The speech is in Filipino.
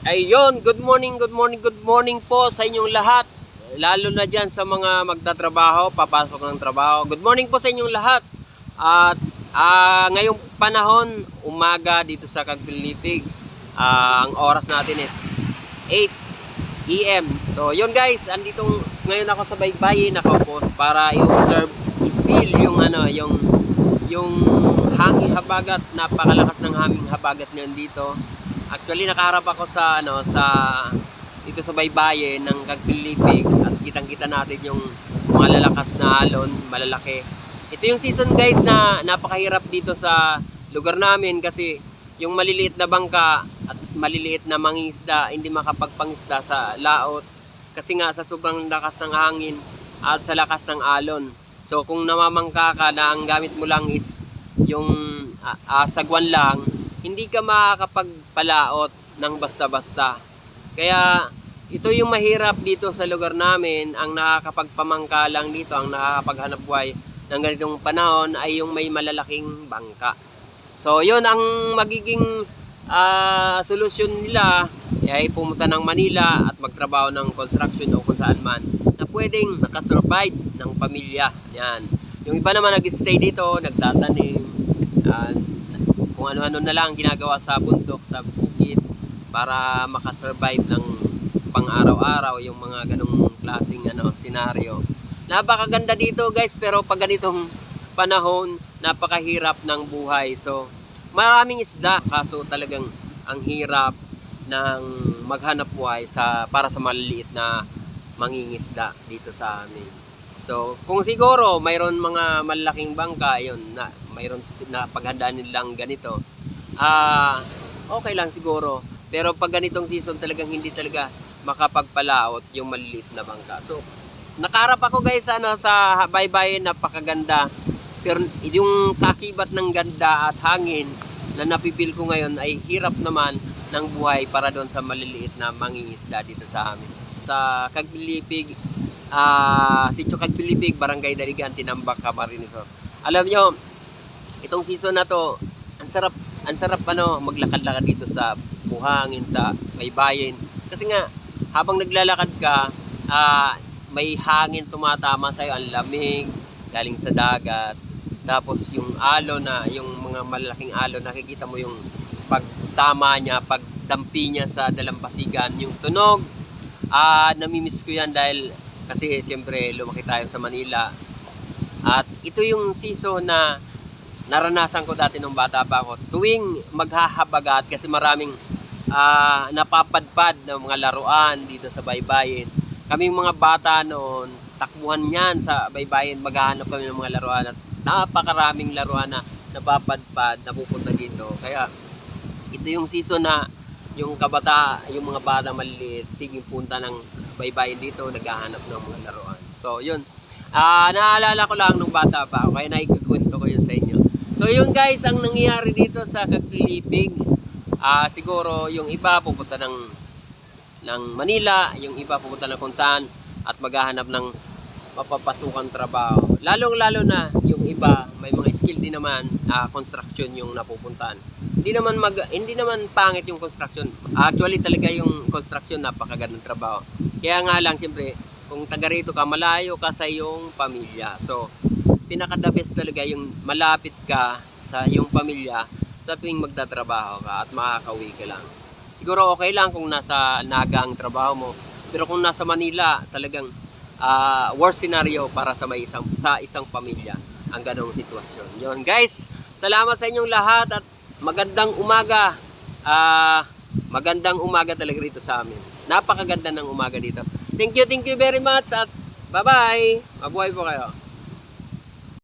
Ayun, good morning, good morning, good morning po sa inyong lahat. Lalo na dyan sa mga magtatrabaho, papasok ng trabaho. Good morning po sa inyong lahat. At ah, ngayong panahon, umaga dito sa Kagpilipig, ah, ang oras natin is 8 EM. So yun guys, andito ngayon ako sa baybayin, nakaupo para i-observe, i-feel yung ano, yung yung hangin habagat, napakalakas ng hangin habagat ngayon dito. Actually nakaharap ako sa ano sa dito sa baybayin ng Kagpilipig at kitang-kita natin yung mga lalakas na alon, malalaki. Ito yung season guys na napakahirap dito sa lugar namin kasi yung maliliit na bangka at maliliit na mangisda hindi makapagpangisda sa laot kasi nga sa sobrang lakas ng hangin at sa lakas ng alon. So kung namamangka ka na ang gamit mo lang is yung ah, ah, sagwan lang, hindi ka makakapagpalaot ng basta-basta. Kaya ito yung mahirap dito sa lugar namin, ang nakakapagpamangka lang dito, ang nakakapaghanap buhay ng ganitong panahon ay yung may malalaking bangka. So yun ang magiging ah, solusyon nila ay pumunta ng Manila at magtrabaho ng construction o kung saan man na pwedeng nakasurvive ng pamilya. Yan. Yung iba naman nag-stay dito, nagtatanim, ah, kung ano-ano na lang ginagawa sa bundok, sa bukid para makasurvive ng pang-araw-araw yung mga ganong klaseng ano, senaryo. Napakaganda dito guys, pero pag ganitong panahon, napakahirap ng buhay. So, maraming isda, kaso talagang ang hirap ng maghanap buhay sa para sa maliliit na mangingisda dito sa amin. So, kung siguro mayroon mga malaking bangka, yun, na mayroon na paghandaan nilang ganito, ah, okay lang siguro. Pero pag ganitong season talagang hindi talaga makapagpalaot yung maliliit na bangka. So, nakaharap ako guys ano, sa baybayin, napakaganda. Pero yung kakibat ng ganda at hangin na napipil ko ngayon ay hirap naman ng buhay para doon sa maliliit na mangingisda dito sa amin. Sa Kagbilipig, ah Sitio Kagbilipig, Barangay Daligan, Tinambak, Camarines. Alam nyo, itong season na to, ang sarap, ang sarap ano, maglakad-lakad dito sa buhangin, sa baybayin. Kasi nga, habang naglalakad ka, ah, may hangin tumatama sa'yo, ang lamig, galing sa dagat. Tapos yung alon na, yung mga malalaking alon, nakikita mo yung pagtama niya, pagdampi niya sa dalampasigan, yung tunog. Ah, namimiss ko yan dahil kasi siyempre lumaki tayo sa Manila. At ito yung season na naranasan ko dati nung bata pa ako. Tuwing maghahabagat kasi maraming ah, napapadpad ng mga laruan dito sa baybayin. Kaming mga bata noon, takbuhan yan sa baybayin, maghahanap kami ng mga laruan at napakaraming laruan na napapadpad, napupunta dito. Kaya ito yung season na yung kabata, yung mga bata maliliit, sige punta ng baybayin dito, naghahanap ng mga laruan. So, yun. Ah, naalala ko lang nung bata pa ako, kaya naikukwento ko yun sa inyo. So, yun guys, ang nangyayari dito sa Kagpilipig, ah, siguro yung iba pupunta ng ng Manila, yung iba pupunta ng kung saan at maghahanap ng mapapasukan trabaho. Lalong-lalo na yung iba, may mga din naman, ah, construction yung napupuntahan. Hindi naman mag hindi naman pangit yung construction. Actually talaga yung construction napakagandang trabaho. Kaya nga lang siyempre, kung taga rito ka, malayo ka sa iyong pamilya. So, pinaka the best talaga yung malapit ka sa iyong pamilya sa tuwing magtatrabaho ka at makakauwi ka lang. Siguro okay lang kung nasa Naga ang trabaho mo. Pero kung nasa Manila, talagang ah, worst scenario para sa may isang sa isang pamilya ang ganong sitwasyon. Yon guys, salamat sa inyong lahat at magandang umaga. Ah, magandang umaga talaga rito sa amin. Napakaganda ng umaga dito. Thank you, thank you very much at bye-bye. Mabuhay po kayo.